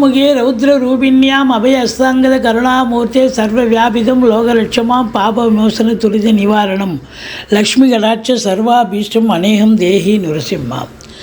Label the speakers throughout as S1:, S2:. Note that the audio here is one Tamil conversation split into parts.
S1: சிம்மமுகே ரௌத்ர ரூபிண்யாம் அபய அஸ்தாங்கத கருணாமூர்த்தே சர்வ வியாபிதம் லோகலட்சமாம் பாப விமோசன துரித நிவாரணம். லக்ஷ்மி கடாட்ச சர்வாபீஷ்டம் அநேகம் தேகி நுரசிம்மாம்.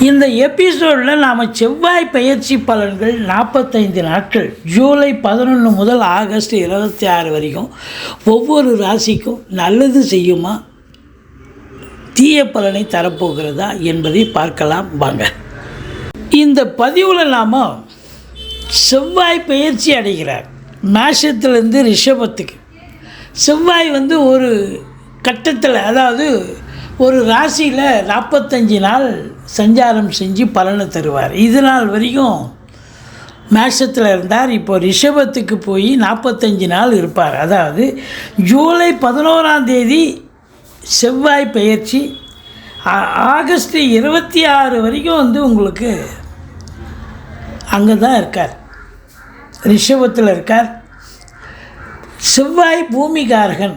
S1: இந்த எபிசோடில் நாம் செவ்வாய் பயிற்சி பலன்கள் நாற்பத்தைந்து நாட்கள் ஜூலை பதினொன்று முதல் ஆகஸ்ட் இருபத்தி ஆறு வரைக்கும் ஒவ்வொரு ராசிக்கும் நல்லது செய்யுமா தீய பலனை தரப்போகிறதா என்பதை பார்க்கலாம் வாங்க. இந்த பதிவில் நாம் செவ்வாய் பயிற்சி அடைகிறார். மேஷத்துலேருந்து ரிஷபத்துக்கு. செவ்வாய் வந்து ஒரு கட்டத்தில் அதாவது ஒரு ராசியில் நாற்பத்தஞ்சு நாள் சஞ்சாரம் செஞ்சு பலனை தருவார். இது நாள் வரைக்கும் மேஷத்தில் இருந்தார். இப்போ ரிஷபத்துக்கு போய் நாற்பத்தஞ்சு நாள் இருப்பார். அதாவது ஜூலை பதினோராம் தேதி செவ்வாய் பயிற்சி ஆகஸ்ட் இருபத்தி ஆறு வரைக்கும் வந்து உங்களுக்கு அங்கே தான் இருக்கார். ரிஷபத்தில் இருக்கார். செவ்வாய் பூமிகாரகன்.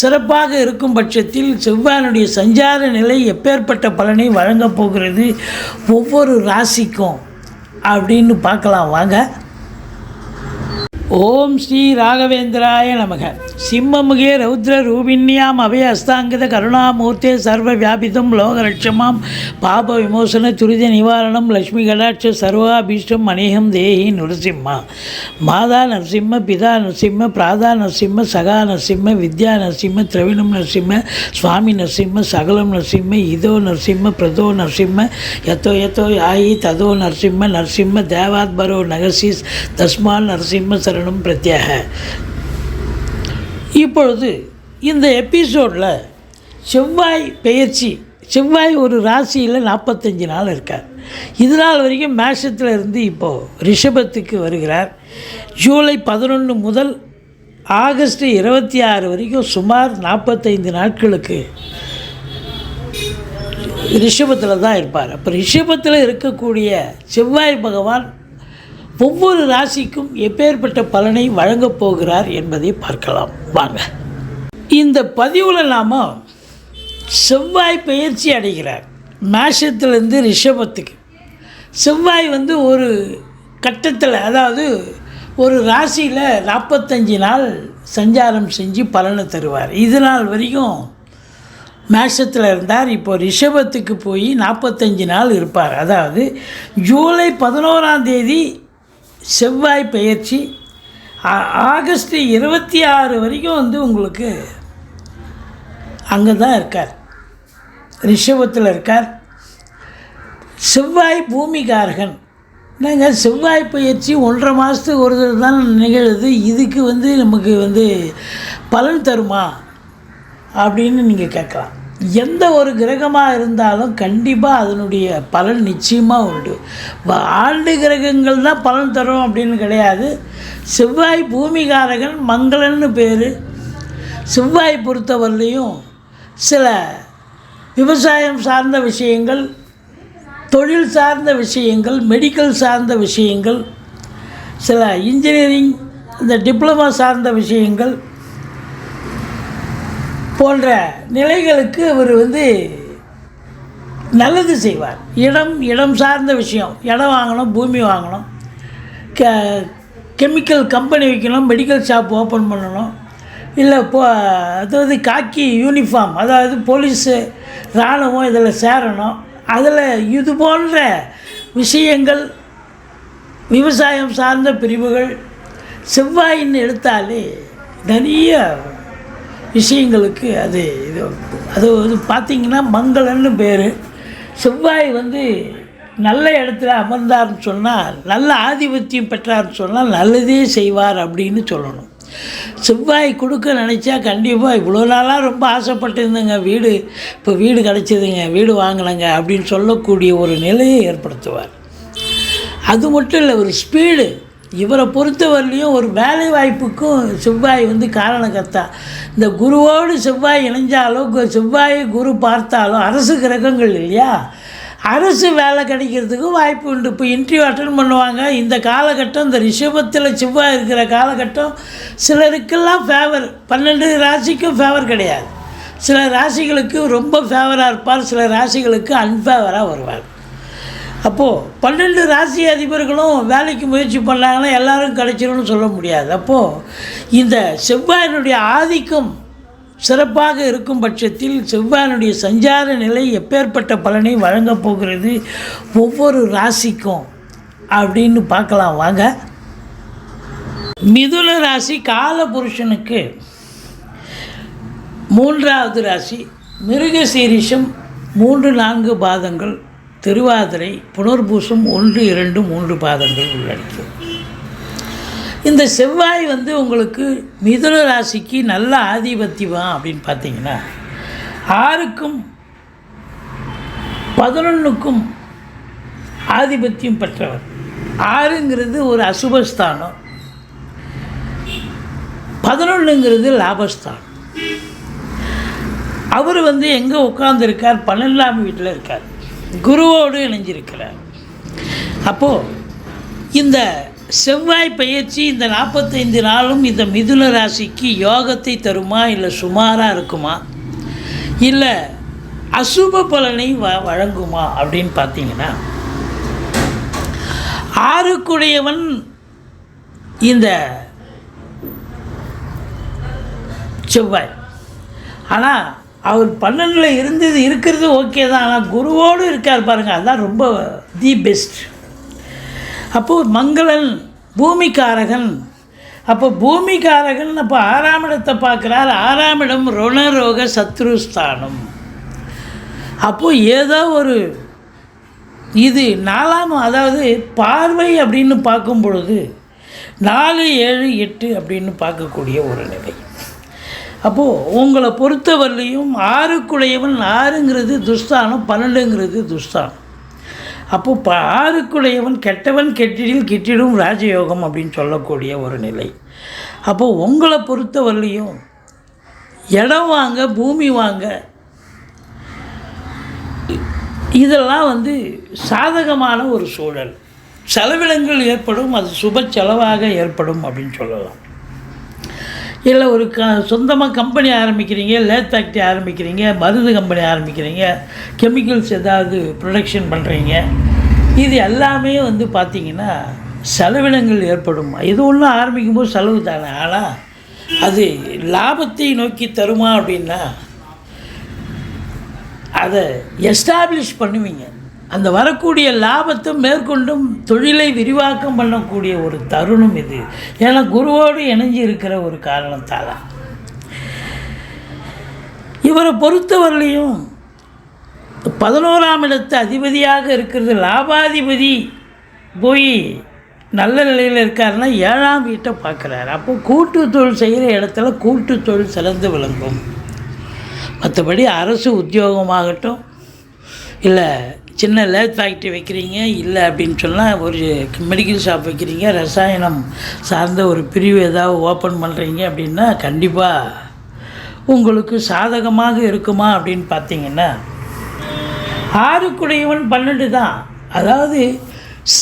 S1: சிறப்பாக இருக்கும் பட்சத்தில் செவ்வாயினுடைய சஞ்சார நிலை எப்பேற்பட்ட பலனை வழங்கப் போகிறது ஒவ்வொரு ராசிக்கும் அப்படின்னு பார்க்கலாம். வாங்க. ஓம் ஸ்ரீ ராகவேந்திராய நமக. சிம்மமுகே ரௌத்ர ரூபிண்யாம் அபய அஸ்தாங்கித கருணாமூர்த்தே சர்வ வியாபிதம் லோகரட்சமாம் பாப விமோசன துரித நிவாரணம் லக்ஷ்மி கடாட்ச சர்வாபீஷ்டம் அநேகம் தேஹி நரசிம்மா. மாதா நரசிம்ம பிதா நரசிம்ம பிராதா நரசிம்ம சகா நரசிம்ம வித்யா நரசிம்ம திரவிணம் நரசிம்ம சுவாமி நரசிம்ம சகலம் நரசிம்ம இதோ நரசிம்ம பிரதோ நரசிம்ம யத்தோ யத்தோ யாயி ததோ நரசிம்ம நரசிம்ம தேவாத்பரோ நகசி தஸ்மால் நரசிம்ம சரணம் பிரத்யாக. இப்பொழுது இந்த எபிசோடில் செவ்வாய் பெயர்ச்சி செவ்வாய் ஒரு ராசியில் நாற்பத்தஞ்சு நாள் இருக்கார். இது நாள் வரைக்கும் மேஷத்தில் இருந்து இப்போது ரிஷபத்துக்கு வருகிறார். ஜூலை பதினொன்று முதல் ஆகஸ்ட் இருபத்தி ஆறு வரைக்கும் சுமார் நாற்பத்தைந்து நாட்களுக்கு ரிஷபத்தில் தான் இருப்பார். அப்போ ரிஷபத்தில் இருக்கக்கூடிய செவ்வாய் பகவான் ஒவ்வொரு ராசிக்கும் எப்பேற்பட்ட பலனை வழங்கப் போகிறார் என்பதை பார்க்கலாம். வாங்க. இந்த பதிவில் நாம் செவ்வாய் பயிற்சி அடைகிறார். மேஷத்துலேருந்து ரிஷபத்துக்கு. செவ்வாய் வந்து ஒரு கட்டத்தில் அதாவது ஒரு ராசியில் நாற்பத்தஞ்சு நாள் சஞ்சாரம் செஞ்சு பலனை தருவார். இது நாள் வரைக்கும் மேஷத்தில் இருந்தார். இப்போ ரிஷபத்துக்கு போய் நாற்பத்தஞ்சு நாள் இருப்பார். அதாவது ஜூலை பதினோராம் தேதி செவ்வாய் பயிற்சி ஆகஸ்ட் இருபத்தி ஆறு வரைக்கும் வந்து உங்களுக்கு அங்கே தான் இருக்கார். ரிஷபத்தில் இருக்கார். செவ்வாய் பூமிகாரகன். என்னங்க செவ்வாய் பயிற்சி ஒன்றரை மாதத்துக்கு ஒரு தடவை தான் நிகழுது. இதுக்கு வந்து நமக்கு வந்து பலன் தருமா? அப்படின்னு நீங்கள் கேட்கலாம். எந்த ஒரு கிரகமாக இருந்தாலும் கண்டிப்பாக அதனுடைய பலன் நிச்சயமாக உண்டு. ஆண்டு கிரகங்கள் தான் பலன் தரும் அப்படின்னு கிடையாது. செவ்வாய் பூமிகாரகன் மங்களன்னு பேர். செவ்வாய் பொறுத்தவரையிலையும் சில விவசாயம் சார்ந்த விஷயங்கள் தொழில் சார்ந்த விஷயங்கள் மெடிக்கல் சார்ந்த விஷயங்கள் சில இன்ஜினியரிங் இந்த டிப்ளமா சார்ந்த விஷயங்கள் போன்ற நிலைகளுக்கு அவர் வந்து நல்லது செய்வார். இடம் இடம் சார்ந்த விஷயம். இடம் வாங்கணும் பூமி வாங்கணும். கெ கெமிக்கல் கம்பெனி வைக்கணும் மெடிக்கல் ஷாப் ஓப்பன் பண்ணணும். இல்லை போ அதாவது காக்கி யூனிஃபார்ம் அதாவது போலீஸு இராணுவம் இதில் சேரணும். அதில் இது போன்ற விஷயங்கள் விவசாயம் சார்ந்த பிரிவுகள் செவ்வாயின்னு எடுத்தாலே நிறைய விஷயங்களுக்கு அது இது அது வந்து பார்த்திங்கன்னா மங்களன்னு பேர். செவ்வாய் வந்து நல்ல இடத்துல அமர்ந்தார்னு சொன்னால் நல்ல ஆதிபத்தியம் பெற்றார்னு சொன்னால் நல்லதே செய்வார் அப்படின்னு சொல்லணும். செவ்வாய் கொடுக்க நினச்சா கண்டிப்பாக இவ்வளோ நாளாக ரொம்ப ஆசைப்பட்டிருந்தேங்க. வீடு இப்போ வீடு கிடச்சிதுங்க வீடு வாங்கினங்க அப்படின்னு சொல்லக்கூடிய ஒரு நிலையை ஏற்படுத்துவார். அது மட்டும் இல்லை ஒரு ஸ்பீடு. இவரை பொறுத்தவரையிலையும் ஒரு வேலை வாய்ப்புக்கும் செவ்வாய் வந்து காரணக்கர்த்தா இந்த குருவோடு செவ்வாய் இணைஞ்சாலும் கு- செவ்வாயை குரு பார்த்தாலும் அரசு கிரகங்கள் இல்லையா? அரசு வேலை கிடைக்கிறதுக்கும் வாய்ப்பு உண்டு. இப்போ இன்டர்வியூ அட்டன் பண்ணுவாங்க. இந்த காலகட்டம் இந்த ரிஷபத்தில் செவ்வாய் இருக்கிற காலகட்டம் சிலருக்கெல்லாம் ஃபேவர் பன்னெண்டு ராசிக்கும் ஃபேவர் கிடையாது. சில ராசிகளுக்கு ரொம்ப ஃபேவராக இருப்பார் சில ராசிகளுக்கு அன்ஃபேவராக வருவார். அப்போது பன்னெண்டு ராசி அதிபர்களும் வேலைக்கு முயற்சி பண்ணாங்கன்னா எல்லாரும் கிடைச்சிரும்னு சொல்ல முடியாது. அப்போது இந்த செவ்வாயினுடைய ஆதிக்கம் சிறப்பாக இருக்கும் பட்சத்தில் செவ்வாயினுடைய சஞ்சார நிலை எப்பேற்பட்ட பலனை வழங்கப் போகிறது? ஒவ்வொரு ராசிக்கும் அப்படின்னு பார்க்கலாம். வாங்க. மிதுன ராசி காலபுருஷனுக்கு மூன்றாவது ராசி மிருகசீரிஷம் மூன்று நான்கு பாதங்கள் திருவாதிரை புனர்பூசம் ஒன்று இரண்டு மூன்று பாதங்கள் உள்ளடக்கியது. இந்த செவ்வாய் வந்து உங்களுக்கு மிதுன ராசிக்கு நல்ல ஆதிபத்தியம் அப்படின்னு பார்த்தீங்கன்னா ஆறுக்கும் பதினொன்றுக்கும் ஆதிபத்தியம் பெற்றவர். ஆறுங்கிறது ஒரு அசுபஸ்தானம் பதினொன்றுங்கிறது லாபஸ்தானம். அவர் வந்து எங்கே உட்காந்துருக்கார் பன்னெண்டாம் வீட்டில் இருக்கார். குருவோடு இணைஞ்சிருக்கிறார். அப்போது இந்த செவ்வாய் பயிற்சி இந்த நாற்பத்தைந்து நாளும் இந்த மிதுன ராசிக்கு யோகத்தை தருமா இல்லை சுமாராக இருக்குமா? இல்லை அசுப பலனை வ வழங்குமா அப்படின்னு பார்த்தீங்கன்னா ஆறுக்குடையவன் இந்த செவ்வாய். ஆனால் அவர் பன்னெண்டில் இருந்தது இருக்கிறது ஓகே தான் ஆனால் குருவோடு இருக்கார் பாருங்கள் அதான் ரொம்ப தி பெஸ்ட் அப்போது மங்களன் பூமிக்காரகன். அப்போ பூமிக்காரகன் அப்போ ஆறாம் இடத்தை பார்க்குறார் ஆறாம் இடம் ருணரோக சத்ருஸ்தானம். அப்போது ஏதோ ஒரு இது நாலாம் அதாவது பார்வை அப்படின்னு பார்க்கும் பொழுது நாலு ஏழு எட்டு அப்படின்னு பார்க்கக்கூடிய ஒரு நிலை. அப்போது உங்களை பொறுத்தவரையிலையும் ஆறுக்குடையவன் ஆறுங்கிறது துஸ்தானம் பன்னெண்டுங்கிறது துஸ்தானம். அப்போது ப ஆறுக்குடையவன் கெட்டவன் கெட்டிடில் கிட்டிடும் ராஜயோகம் அப்படின்னு சொல்லக்கூடிய ஒரு நிலை. அப்போது உங்களை பொறுத்தவரையிலையும் இடம் வாங்க பூமி வாங்க இதெல்லாம் வந்து சாதகமான ஒரு சூழல். செலவினங்கள் ஏற்படும் அது சுப செலவாக ஏற்படும் அப்படின்னு சொல்லலாம். இல்லை ஒரு க சொந்தமாக கம்பெனி ஆரம்பிக்கிறீங்க லேத் ஃபேக்ட்ரி ஆரம்பிக்கிறீங்க மருந்து கம்பெனி ஆரம்பிக்கிறீங்க கெமிக்கல்ஸ் ஏதாவது ப்ரொடக்ஷன் பண்ணுறீங்க இது எல்லாமே வந்து பார்த்திங்கன்னா செலவினங்கள் ஏற்படும். இது ஒன்றும் ஆரம்பிக்கும் போது செலவு தானே. ஆனால் அது லாபத்தை நோக்கி தருமா அப்படின்னா அதை எஸ்டாப்ளிஷ் பண்ணுவீங்க. அந்த வரக்கூடிய லாபத்தை மேற்கொண்டும் தொழிலை விரிவாக்கம் பண்ணக்கூடிய ஒரு தருணம் இது. ஏன்னா குருவோடு இணைஞ்சு இருக்கிற ஒரு காரணத்தால். இவரை பொறுத்தவரையிலையும் பதினோராம் இடத்து அதிபதியாக இருக்கிறது லாபாதிபதி போய் நல்ல நிலையில் இருக்காருன்னா ஏழாம் வீட்டை பார்க்குறாரு. அப்போ கூட்டு தொழில் செய்கிற இடத்துல கூட்டு தொழில் சிறந்து விளங்கும். மற்றபடி அரசு உத்தியோகமாகட்டும் இல்லை சின்ன லேத் ஃபேக்ட்ரி வைக்கிறீங்க இல்லை அப்படின்னு சொன்னால் ஒரு மெடிக்கல் ஷாப் வைக்கிறீங்க ரசாயனம் சார்ந்த ஒரு பிரிவு ஏதாவது ஓப்பன் பண்ணுறீங்க அப்படின்னா கண்டிப்பாக உங்களுக்கு சாதகமாக இருக்குமா அப்படின்னு பார்த்தீங்கன்னா ஆறுக்குடையவன் பன்னெண்டு தான். அதாவது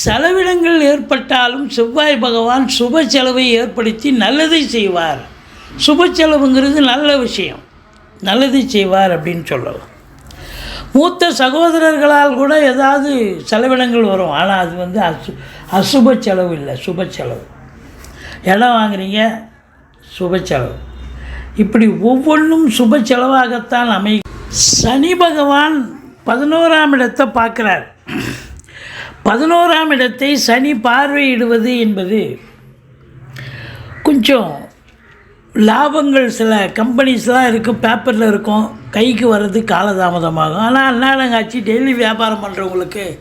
S1: செலவினங்கள் ஏற்பட்டாலும் செவ்வாய் பகவான் சுப செலவை ஏற்படுத்தி நல்லதை செய்வார். சுப செலவுங்கிறது நல்ல விஷயம். நல்லதை செய்வார் அப்படின்னு சொல்லலாம். மூத்த சகோதரர்களால் கூட ஏதாவது செலவினங்கள் வரும். ஆனால் அது வந்து அசு அசுப செலவு இல்லை சுப செலவு. இடம் வாங்குறீங்க சுப செலவு. இப்படி ஒவ்வொன்றும் சுப செலவாகத்தான் அமை சனி பகவான் பதினோராம் இடத்தை பார்க்குறார். பதினோராம் இடத்தை சனி பார்வையிடுவது என்பது கொஞ்சம் லாபங்கள் சில கம்பெனிஸ்லாம் இருக்கும் பேப்பரில் இருக்கும். கைக்கு வர்றது காலதாமதமாகும். ஆனால் அன்னாடங்காட்சி டெய்லி வியாபாரம் பண்ணுறவங்களுக்கு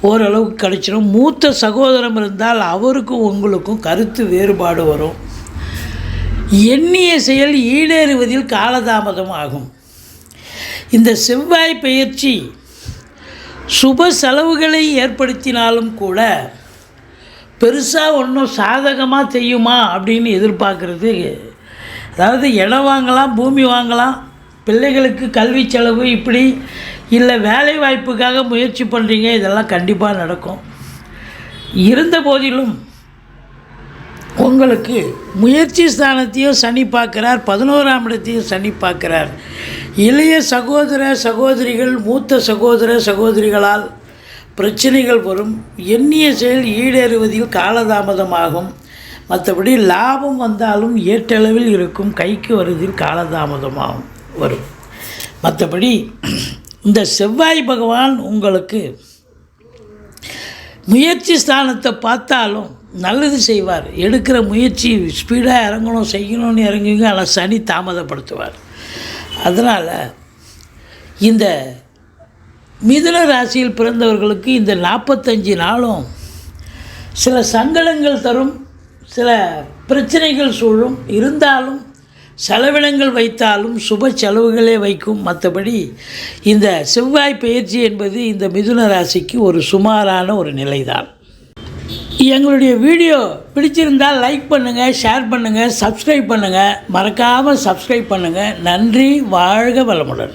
S1: ஓரளவுக்கு கிடைச்சிடும் மூத்த சகோதரம் இருந்தால் அவருக்கும் உங்களுக்கும் கருத்து வேறுபாடு வரும். எண்ணிய செயல் ஈடேறுவதில் காலதாமதம் ஆகும் இந்த செவ்வாய் பயிற்சி சுப செலவுகளை ஏற்படுத்தினாலும் கூட பெருசாக ஒன்றும் சாதகமாக செய்யுமா அப்படின்னு எதிர்பார்க்குறது அதாவது இடம் வாங்கலாம் பூமி வாங்கலாம் பிள்ளைகளுக்கு கல்வி செலவு இப்படி இல்லை வேலை வாய்ப்புக்காக முயற்சி பண்ணுறீங்க இதெல்லாம் கண்டிப்பாக நடக்கும். இருந்த போதிலும் உங்களுக்கு முயற்சி ஸ்தானத்தையும் சனி பார்க்குறார் பதினோராம் இடத்தையும் சனி பார்க்குறார். இளைய சகோதர சகோதரிகள் மூத்த சகோதர சகோதரிகளால் பிரச்சனைகள் வரும். எண்ணிய செயல் ஈடேறுவதில் காலதாமதமாகும். மற்றபடி லாபம் வந்தாலும் ஏற்றளவில் இருக்கும் கைக்கு வருதில் காலதாமதமாகும் வரும். மற்றபடி இந்த செவ்வாய் பகவான் உங்களுக்கு முயற்சி ஸ்தானத்தை பார்த்தாலும் நல்லது செய்வார். எடுக்கிற முயற்சி ஸ்பீடாக இறங்கணும் செய்யணும்னு இறங்குவீங்க ஆனால் சனி தாமதப்படுத்துவார். அதனால் இந்த மிதுன ராசியில் பிறந்தவர்களுக்கு இந்த நாற்பத்தஞ்சு நாளும் சில சங்கடங்கள் தரும் சில பிரச்சனைகள் சூழும். இருந்தாலும் செலவினங்கள் வைத்தாலும் சுப செலவுகளே வைக்கும். மற்றபடி இந்த செவ்வாய் பயிற்சி என்பது இந்த மிதுன ராசிக்கு ஒரு சுமாரான ஒரு நிலைதான். எங்களுடைய வீடியோ பிடிச்சிருந்தால் லைக் பண்ணுங்கள் ஷேர் பண்ணுங்கள் சப்ஸ்கிரைப் பண்ணுங்கள் மறக்காமல் சப்ஸ்கிரைப் பண்ணுங்கள் நன்றி வாழ்க வளமுடன்.